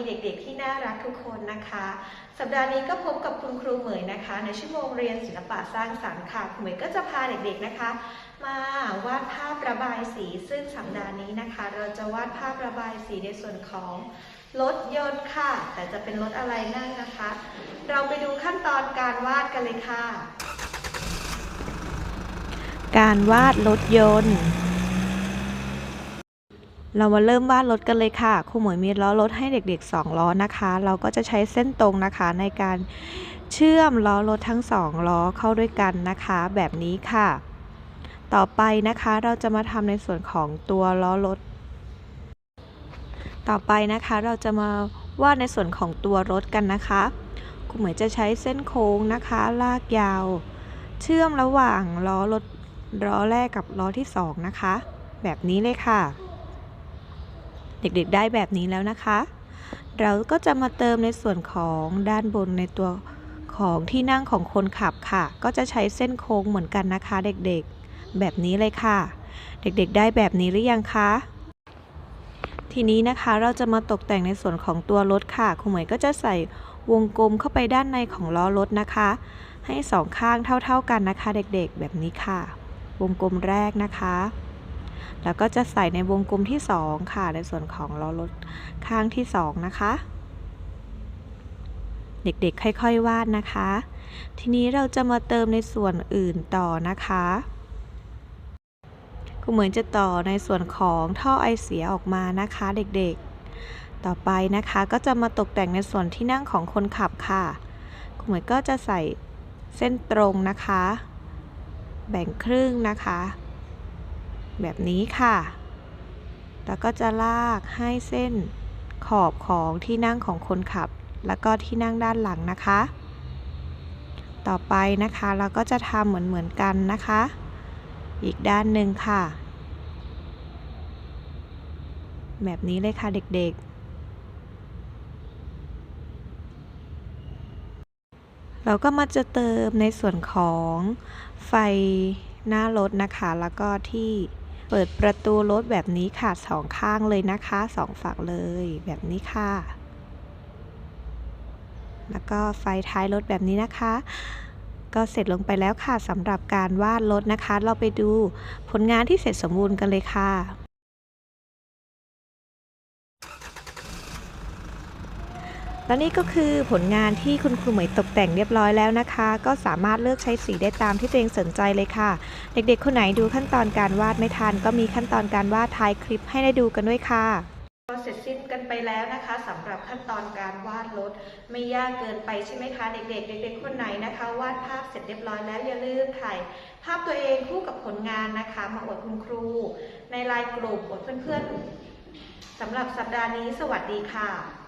ีเด็กๆ ที่น่ารักทุกคนนะคะ สัปดาห์นี้ก็พบกับคุณครูเหมยนะคะ ในชั่วโมงเรียนศิลปะสร้างสรรค์ค่ะครูเหมยก็จะพาเด็กๆนะคะ มาวาดภาพระบายสี ซึ่งสัปดาห์นี้นะคะ เราจะวาดภาพระบายสีในส่วนของรถยนต์ค่ะ แต่จะเป็นรถอะไรนั่นนะคะ เราไปดูขั้นตอนการวาดกันเลยค่ะ การวาดรถยนต์ เรามาเริ่มวาดรถกันเลยค่ะครูหมวยมีล้อรถให้เด็กๆ 2 ล้อนะคะ เราก็จะใช้เส้นตรงนะคะในการเชื่อมล้อรถทั้ง 2 ล้อเข้าด้วยกันนะคะ แบบนี้ค่ะ ต่อไปนะคะเราจะมาทำในส่วนของตัวล้อรถ ต่อไปนะคะเราจะมาวาดในส่วนของตัวรถกันนะคะครูหมวยจะใช้เส้นโค้งนะคะ ลากยาว เชื่อมระหว่างล้อรถล้อแรกกับล้อที่ 2 นะคะ แบบนี้เลยค่ะ เด็กๆได้แบบนี้แล้วนะคะ เราก็จะมาเติมในส่วนของด้านบนในตัวของที่นั่งของคนขับค่ะ ก็จะใช้เส้นโค้งเหมือนกันนะคะ เด็กๆ แบบนี้เลยค่ะ เด็กๆ ได้แบบนี้หรือยังคะทีนี้นะคะเราจะมาตกแต่งในส่วนของตัวรถค่ะครูหมวยก็จะใส่วงกลมเข้าไปด้านในของล้อรถนะคะ ให้สองข้างเท่าๆกันนะคะ เด็กๆ แบบนี้ค่ะ วงกลมแรกนะคะ แล้วก็จะใส่ในวงกลมที่ 2 ค่ะ ในส่วนของล้อรถข้างที่ 2 นะคะ เด็กๆ ค่อยๆ วาดนะคะ ทีนี้เราจะมาเติมในส่วนอื่นต่อนะคะครูเหมือนจะต่อในส่วนของท่อไอเสียออกมานะคะเด็กๆ ต่อไปนะคะก็จะมาตกแต่งในส่วนที่นั่งของคนขับค่ะครูเหมือนก็จะใส่เส้นตรงนะคะ แบ่งครึ่งนะคะ แบบนี้ค่ะ แล้วก็จะลากให้เส้นขอบของที่นั่งของคนขับ แล้วก็ที่นั่งด้านหลังนะคะ ต่อไปนะคะเราก็จะทำเหมือนเหมือนกันนะคะ อีกด้านหนึ่งค่ะ แบบนี้เลยค่ะเด็กๆเราก็มาจะเติมในส่วนของไฟหน้ารถนะคะ แล้วก็ที่ เปิดประตูรถแบบนี้ค่ะสองข้างเลยนะคะสองฝั่งเลยแบบนี้ค่ะ แล้วก็ไฟท้ายรถแบบนี้นะคะ ก็เสร็จลงไปแล้วค่ะสำหรับการวาดรถนะคะ เราไปดูผลงานที่เสร็จสมบูรณ์กันเลยค่ะ และนี่ก็คือผลงานที่คุณครูเหมยตกแต่งเรียบร้อยแล้วนะคะ ก็สามารถเลือกใช้สีได้ตามที่ตัวเองสนใจเลยค่ะ เด็กๆ คนไหนดูขั้นตอนการวาดไม่ทัน ก็มีขั้นตอนการวาดท้ายคลิปให้ได้ดูกันด้วยค่ะก็เสร็จสิ้นกันไปแล้วนะคะสำหรับขั้นตอนการวาดรถไม่ยากเกินไปใช่ไหมคะ เด็กๆ เด็กๆคนไหนนะคะวาดภาพเสร็จเรียบร้อยแล้วอย่าลืมถ่ายภาพตัวเองคู่กับผลงานนะคะ มาอวดคุณครู ในไลน์กลุ่มอวดเพื่อนๆสำหรับสัปดาห์นี้สวัสดีค่ะ